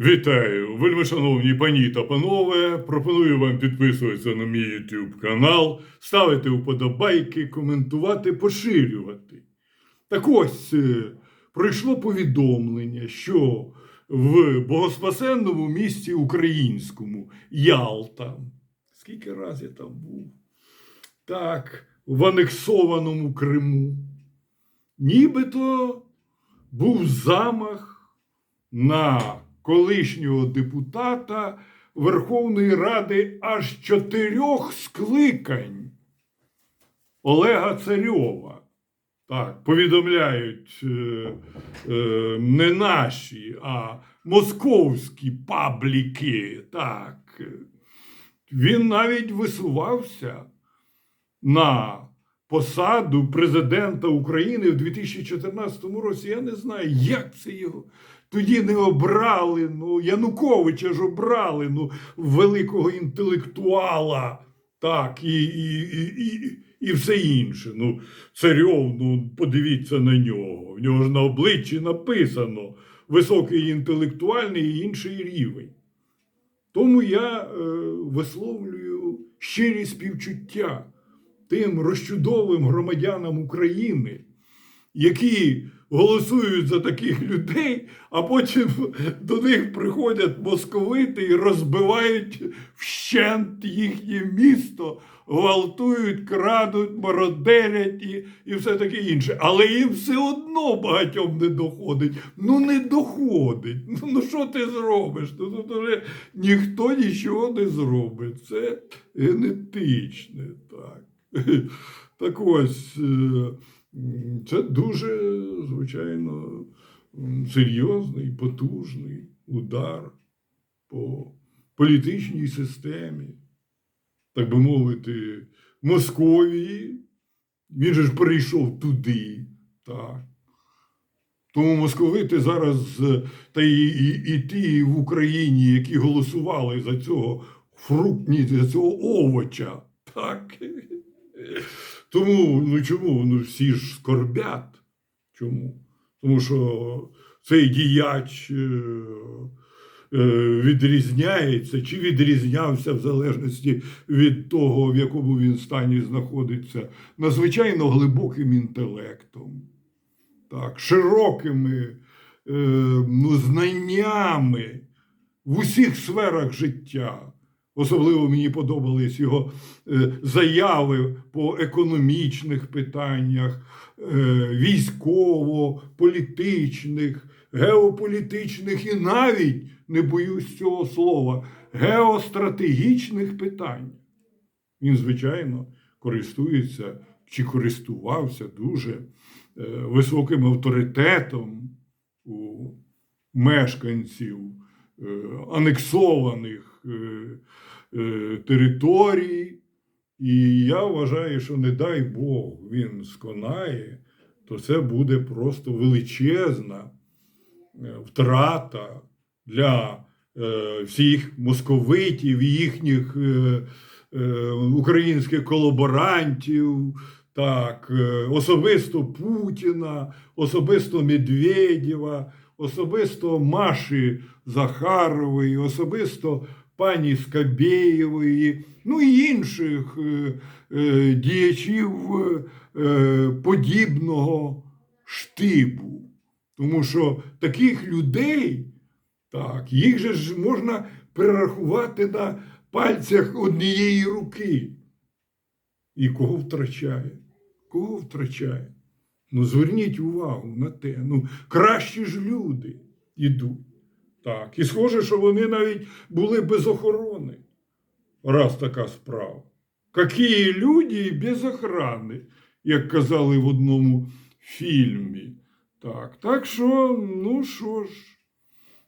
Вітаю, вельмишановні пані та панове. Пропоную вам підписуватися на мій YouTube канал, ставити вподобайки, коментувати, поширювати. Так ось е, пройшло повідомлення, що в богоспасенному місті українському Ялта. Скільки разів я там був? Так, в анексованому Криму. Нібито був замах на колишнього депутата Верховної Ради аж чотирьох скликань Олега Царьова. Так, повідомляють е, е, не наші, а московські пабліки. Так. Він навіть висувався на посаду президента України в 2014 році. Я не знаю, як це його. Тоді не обрали. Ну, Януковича ж обрали, ну, великого інтелектуала. Так, і, і, і, і, і все інше. Ну, Царьов, ну, подивіться на нього. В нього ж на обличчі написано високий інтелектуальний і інший рівень. Тому я е, висловлюю щирі співчуття тим розчудовим громадянам України, які голосують за таких людей, а потім до них приходять московити і розбивають вщент їхнє місто, гвалтують, крадуть, мародерять і, і все таке інше. Але їм все одно багатьом не доходить. Ну не доходить. Ну, ну що ти зробиш? Ну тут вже ніхто нічого не зробить. Це генетичне так. Так ось, е, це дуже, звичайно, серйозний, потужний удар по політичній системі, так би мовити, Московії. Він же ж перейшов туди. Так. Тому московити зараз, е, та і, і, і ті в Україні, які голосували за цього фруктні, за цього овоча. Так. Тому, ну чому? Ну всі ж скорбять. Чому? Тому що цей діяч е, е, відрізняється чи відрізнявся в залежності від того, в якому він стані знаходиться, надзвичайно глибоким інтелектом, так, широкими е, ну, знаннями в усіх сферах життя. Особливо мені подобались його е, заяви по економічних питаннях, е, військово-політичних, геополітичних і навіть, не боюсь цього слова, геостратегічних питань. Він, звичайно, користується чи користувався дуже е, високим авторитетом у мешканців анексованих е, е, територій. І я вважаю, що не дай Бог він сконає, то це буде просто величезна е, втрата для е, всіх московитів, і їхніх е, е, українських колаборантів, так, е, особисто Путіна, особисто Медведєва, особисто Маші Захарової, особисто пані Скабєєвої, ну і інших е, е, діячів е, подібного штибу. Тому що таких людей, так, їх же ж можна перерахувати на пальцях однієї руки. І кого втрачає? Кого втрачає? Ну, зверніть увагу на те. Ну, кращі ж люди йдуть. Так. І схоже, що вони навіть були без охорони. Раз така справа. Які люди без охорони, як казали в одному фільмі. Так, так що, ну що ж,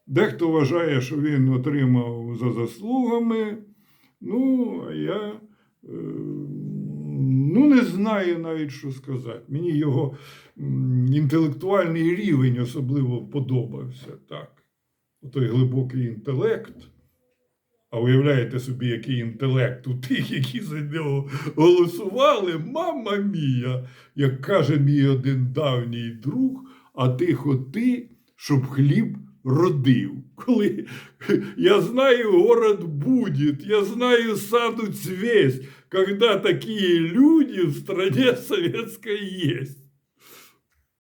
дехто вважає, що він отримав за заслугами. Ну, а я е, ну, не знаю навіть, що сказати. Мені його інтелектуальний рівень особливо подобався. Так. Той глибокий інтелект. А уявляєте собі, який інтелект у тих, які за нього голосували, мама мія, як каже мій один давній друг, а ти хоти, щоб хліб родив. Коли я знаю, город будет, я знаю, саду цвесть, когда такие люди в стране советской есть.